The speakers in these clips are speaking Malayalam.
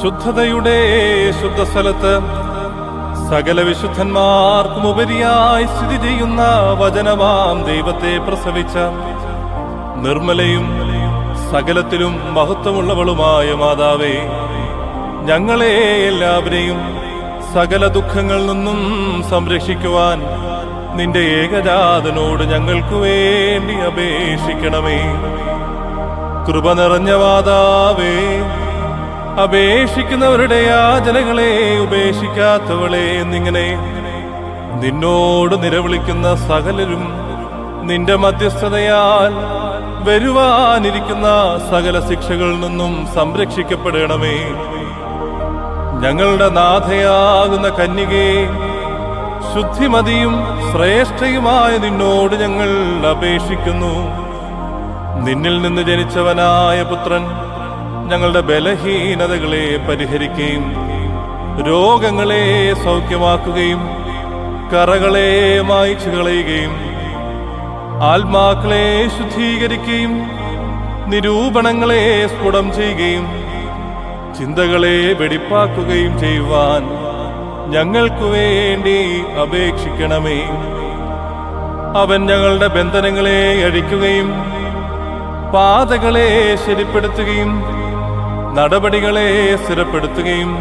ശുദ്ധതയുടെ ശുദ്ധസ്ഥലത്ത് സകല വിശുദ്ധന്മാർക്കും ഉപരിയായി സ്ഥിതി ചെയ്യുന്ന വചനമാം ദൈവത്തെ പ്രസവിച്ച നിർമ്മലയും സകലത്തിലും മഹത്വമുള്ളവളുമായ മാതാവേ ഞങ്ങളെ എല്ലാവരെയും സകല ദുഃഖങ്ങളിൽ നിന്നും സംരക്ഷിക്കുവാൻ നിന്റെ ഏകജാതനോട് ഞങ്ങൾക്ക് വേണ്ടി അപേക്ഷിക്കണമേ. കൃപ നിറഞ്ഞ മാതാവേ അപേക്ഷിക്കുന്നവരുടെ യാചനകളെ ഉപേക്ഷിക്കാത്തവളെ എന്നിങ്ങനെ നിന്നോട് നിലവിളിക്കുന്ന സകലരും നിന്റെ മധ്യസ്ഥതയാൽ വരുവാനിരിക്കുന്ന സകല ശിക്ഷകളിൽ നിന്നും സംരക്ഷിക്കപ്പെടണമേ. ഞങ്ങളുടെ നാഥയാകുന്ന കന്യകേ ശുദ്ധിമതിയും ശ്രേഷ്ഠയുമായ നിന്നോട് ഞങ്ങൾ അപേക്ഷിക്കുന്നു. നിന്നിൽ നിന്ന് ജനിച്ചവനായ പുത്രൻ ഞങ്ങളുടെ ബലഹീനതകളെ പരിഹരിക്കുകയും രോഗങ്ങളെ സൗഖ്യമാക്കുകയും കറകളെ മായ്ച്ചു കളയുകയും ആത്മാക്കളെ ശുദ്ധീകരിക്കുകയും നിരൂപണങ്ങളെ സ്ഫുടം ചെയ്യുകയും ചിന്തകളെ വെടിപ്പാക്കുകയും ചെയ്യുവാൻ ഞങ്ങൾക്കു വേണ്ടി അപേക്ഷിക്കണമേ. അവൻ ഞങ്ങളുടെ ബന്ധനങ്ങളെ അഴിക്കുകയും പാതകളെ ശരിപ്പെടുത്തുകയും നടപടികളെ സ്ഥിരപ്പെടുത്തുകയും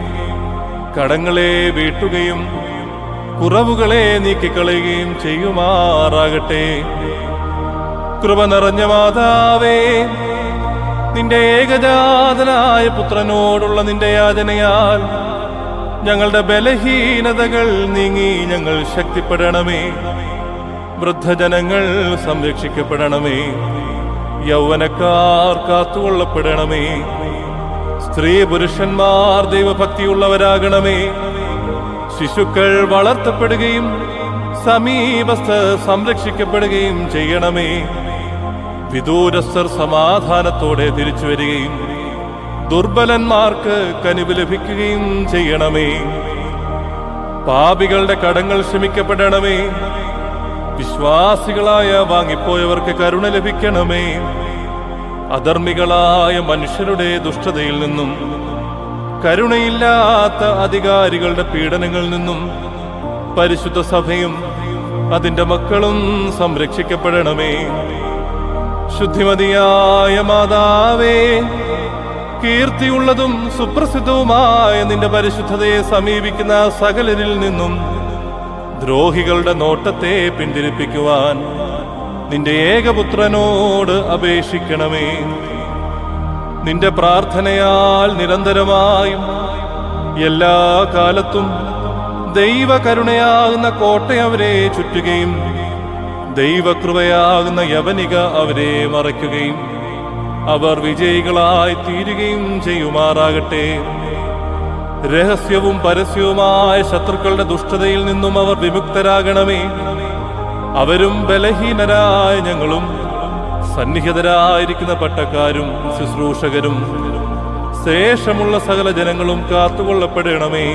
കടങ്ങളെ വീട്ടുകയും കുറവുകളെ നീക്കിക്കളയുകയും ചെയ്യുമാറാകട്ടെ. കൃപ നിറഞ്ഞ മാതാവേ നിന്റെ ഏകജാതനായ പുത്രനോടുള്ള നിന്റെ യാചനയാൽ ഞങ്ങളുടെ ബലഹീനതകൾ നീങ്ങി ഞങ്ങൾ ശക്തിപ്പെടണമേ. വൃദ്ധജനങ്ങൾ സംരക്ഷിക്കപ്പെടണമേ. യൗവനക്കാർ കാത്തുകൊള്ളപ്പെടണമേ. സ്ത്രീ പുരുഷന്മാർ ദൈവഭക്തിയുള്ളവരാകണമേ. ശിശുക്കൾ വളർത്തപ്പെടുകയും സമീപസ്ഥ സംരക്ഷിക്കപ്പെടുകയും ചെയ്യണമേ. വിദൂരസ്ഥർ സമാധാനത്തോടെ തിരിച്ചു വരികയും ദുർബലന്മാർക്ക് കനിവ് ലഭിക്കുകയും ചെയ്യണമേ. പാപികളുടെ കടങ്ങൾ ക്ഷമിക്കപ്പെടണമേ. വിശ്വാസികളായ വാങ്ങിപ്പോയവർക്ക് കരുണ ലഭിക്കണമേ. അധർമ്മികളായ മനുഷ്യരുടെ ദുഷ്ടതയിൽ നിന്നും കരുണയില്ലാത്ത അധികാരികളുടെ പീഡനങ്ങളിൽ നിന്നും പരിശുദ്ധ സഭയും അതിന്റെ മക്കളും സംരക്ഷിക്കപ്പെടണമേ. ശുദ്ധിമതിയായ മാതാവേ കീർത്തിയുള്ളതും സുപ്രസിദ്ധവുമായ നിന്റെ പരിശുദ്ധതയെ സമീപിക്കുന്ന സകലരിൽ നിന്നും ദ്രോഹികളുടെ നോട്ടത്തെ പിന്തിരിപ്പിക്കുവാൻ നിന്റെ ഏകപുത്രനോട് അപേക്ഷിക്കണമേ. നിന്റെ പ്രാർത്ഥനയാൽ നിരന്തരമായും എല്ലാ കാലത്തും ദൈവകരുണയാകുന്ന കോട്ട അവരെ ചുറ്റുകയും ദൈവകൃപയാകുന്ന യവനിക അവരെ മറയ്ക്കുകയും അവർ വിജയികളായി തീരുകയും ചെയ്യുമാറാകട്ടെ. രഹസ്യവും പരസ്യവുമായ ശത്രുക്കളുടെ ദുഷ്ടതയിൽ നിന്നും അവർ വിമുക്തരാകണമേ. അവരും ബലഹീനരായ ഞങ്ങളും സന്നിഹിതരായിരിക്കുന്ന പട്ടക്കാരും ശുശ്രൂഷകരും ശേഷമുള്ള സകല ജനങ്ങളും കാത്തുകൊള്ളപ്പെടണമേ.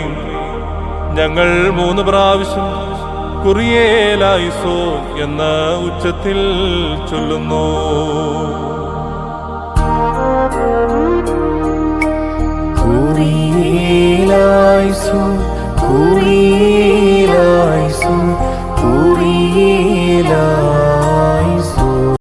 ഞങ്ങൾ മൂന്ന് പ്രാവശ്യം കുറിയേലായിസോ എന്ന ഉച്ചത്തിൽ ചൊല്ലുന്നു. குறியீலாய்சு குறியீலாய்சு குறியீலாய்